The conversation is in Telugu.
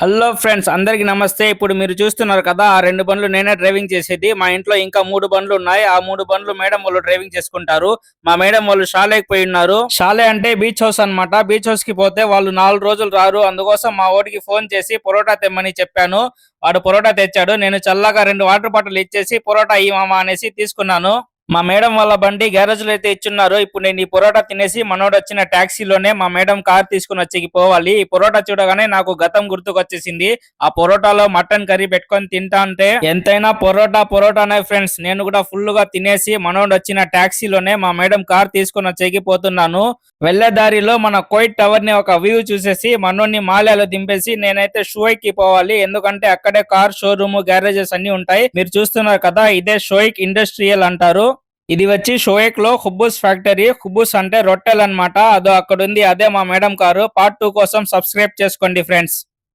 హలో ఫ్రెండ్స్ అందరికి నమస్తే. ఇప్పుడు మీరు చూస్తున్నారు కదా ఆ రెండు బండ్లు నేనే డ్రైవింగ్ చేసేది. మా ఇంట్లో ఇంకా మూడు బండ్లు ఉన్నాయి. ఆ మూడు బండ్లు మేడం వాళ్ళు డ్రైవింగ్ చేసుకుంటారు. మా మేడం వాళ్ళు షాలేకి పోయి ఉన్నారు. షాలే అంటే బీచ్ హౌస్ అన్నమాట. బీచ్ హౌస్కి పోతే వాళ్ళు నాలుగు రోజులు రారు. అందుకోసం మా ఓడికి ఫోన్ చేసి పొరోటా తెమ్మని చెప్పాను. వాడు పొరోటా తెచ్చాడు. నేను చల్లగా రెండు వాటర్ బాటిల్ ఇచ్చేసి పొరోటా ఈ మామ అనేసి తీసుకున్నాను. మా మేడం వాళ్ళ బండి గ్యారేజ్లో అయితే ఇచ్చున్నారు ఇప్పుడు నేను ఈ పొరోటా తినేసి మనోడు వచ్చిన ట్యాక్సీలోనే మా మేడం కార్ తీసుకుని వచ్చి పోవాలి. ఈ పొరోటా చూడగానే నాకు గతం గుర్తుకొచ్చేసింది. ఆ పొరోటాలో మటన్ కర్రీ పెట్టుకొని తింటా అంటే ఎంతైనా పొరోటా పొరోటానే ఫ్రెండ్స్. నేను కూడా ఫుల్గా తినేసి మనోడు వచ్చిన ట్యాక్సీలోనే మా మేడం కార్ తీసుకుని వచ్చేకి పోతున్నాను. వెళ్ళే దారిలో మన కోయిట్ టవర్ని ఒక వ్యూ చూసేసి మనోడిని మాల్యాలో దింపేసి నేనైతే షోయిక్కి పోవాలి. ఎందుకంటే అక్కడే కార్ షోరూమ్ గ్యారేజెస్ అన్ని ఉంటాయి. మీరు చూస్తున్నారు కదా ఇదే షోయిక్ ఇండస్ట్రియల్ అంటారు. ఇది వచ్చి షోయక్లో హుబ్బుస్ ఫ్యాక్టరీ హుబ్బుస్ అంటే రొట్టెలు అనమాట అదో అక్కడ ఉంది అదే మా మేడం కారు. పార్ట్ టూ కోసం సబ్స్క్రైబ్ చేసుకోండి ఫ్రెండ్స్.